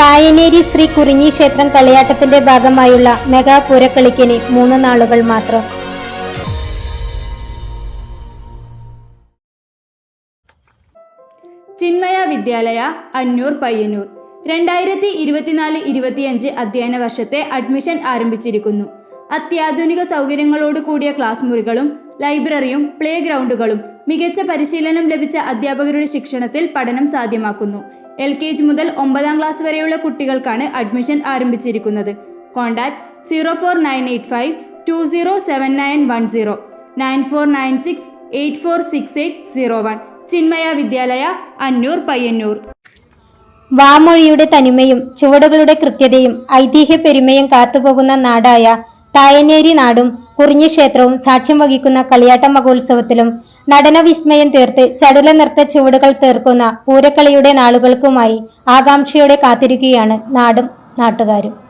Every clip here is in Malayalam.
തായനേരി ശ്രീ കുറിഞ്ഞി ക്ഷേത്രം കളിയാട്ടത്തിന്റെ ഭാഗമായുള്ള മെഗാ പൂരക്കളിക്കിന് മൂന്ന് നാളുകൾ മാത്രം. ചിന്മയ വിദ്യാലയ അന്നൂർ പയ്യന്നൂർ. രണ്ടായിരത്തി ഇരുപത്തിനാല് ഇരുപത്തിയഞ്ച് അധ്യയന വർഷത്തെ അഡ്മിഷൻ ആരംഭിച്ചിരിക്കുന്നു. അത്യാധുനിക സൗകര്യങ്ങളോട് കൂടിയ ക്ലാസ് മുറികളും ലൈബ്രറിയും പ്ലേ ഗ്രൗണ്ടുകളും മികച്ച പരിശീലനം ലഭിച്ച അധ്യാപകരുടെ ശിക്ഷണത്തിൽ പഠനം സാധ്യമാക്കുന്നു. എൽ കെ ജി മുതൽ ഒമ്പതാം ക്ലാസ് വരെയുള്ള കുട്ടികൾക്കാണ് അഡ്മിഷൻ ആരംഭിച്ചിരിക്കുന്നത്. Contact zero four nine eight five two zero seven nine one zero nine four nine six eight four six eight zero one. Chinmaya Vidyalaya Annur Payyanur. വാമൊഴിയുടെ തനിമയും ചുവടുകളുടെ കൃത്യതയും ഐതിഹ്യ പെരുമയും കാത്തുപോകുന്ന നാടായ തായനേരി നാടും കുറിഞ്ഞി ക്ഷേത്രവും സാക്ഷ്യം വഹിക്കുന്ന കളിയാട്ട മഹോത്സവത്തിലും നടന വിസ്മയം തീർത്ത് ചടുല നൃത്ത ചുവടുകൾ തീർക്കുന്ന പൂരക്കളിയുടെ നാളുകൾക്കുമായി ആകാംക്ഷയോടെ കാത്തിരിക്കുകയാണ് നാടും നാട്ടുകാരും.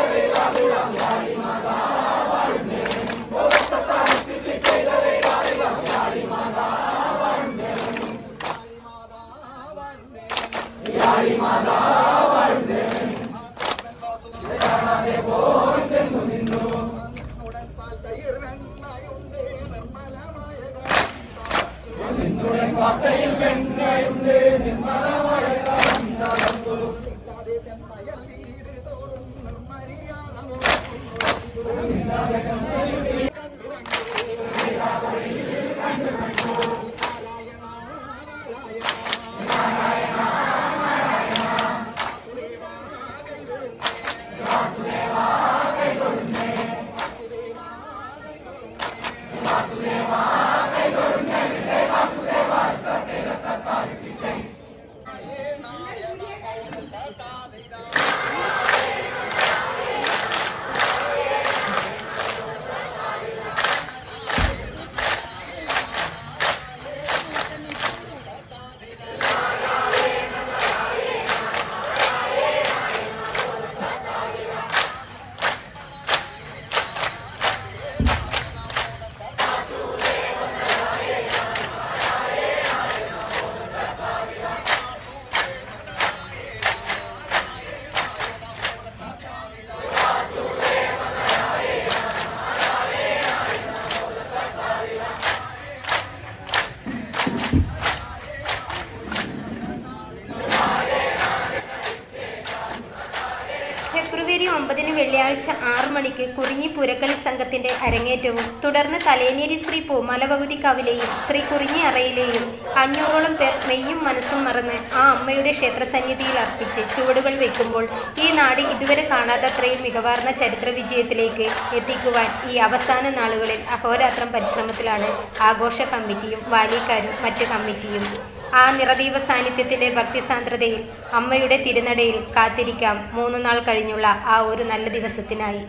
Mother. ഒമ്പതിന് വെള്ളിയാഴ്ച ആറു മണിക്ക് കുറിഞ്ഞി പൂരക്കളി സംഘത്തിന്റെ അരങ്ങേറ്റവും തുടർന്ന് തലേനേരി ശ്രീ പൂമലപകുതി ഭഗവതി കവിലെയും ശ്രീ കുറിഞ്ഞി അറയിലെയും അഞ്ഞൂറോളം പേർ മെയ്യും മനസ്സും മറന്ന് ആ അമ്മയുടെ ക്ഷേത്രസന്നിധിയിൽ അർപ്പിച്ച് ചുവടുകൾ വെക്കുമ്പോൾ ഈ നാട് ഇതുവരെ കാണാത്തത്രയും മികവാർന്ന ചരിത്ര വിജയത്തിലേക്ക് എത്തിക്കുവാൻ ഈ അവസാന നാളുകളിൽ അഹോരാത്രം പരിശ്രമത്തിലാണ് ആഘോഷ കമ്മിറ്റിയും വാലിക്കാരും മറ്റ് കമ്മിറ്റിയും ആ നിറദീപ സാന്നിധ്യത്തിന്റെ ഭക്തിസാന്ദ്രതയിൽ അമ്മയുടെ തിരുനടയിൽ കാത്തിരിക്കാം. മൂന്നു നാൾ കഴിഞ്ഞുള്ള ആ ഒരു നല്ല ദിവസത്തിനായി.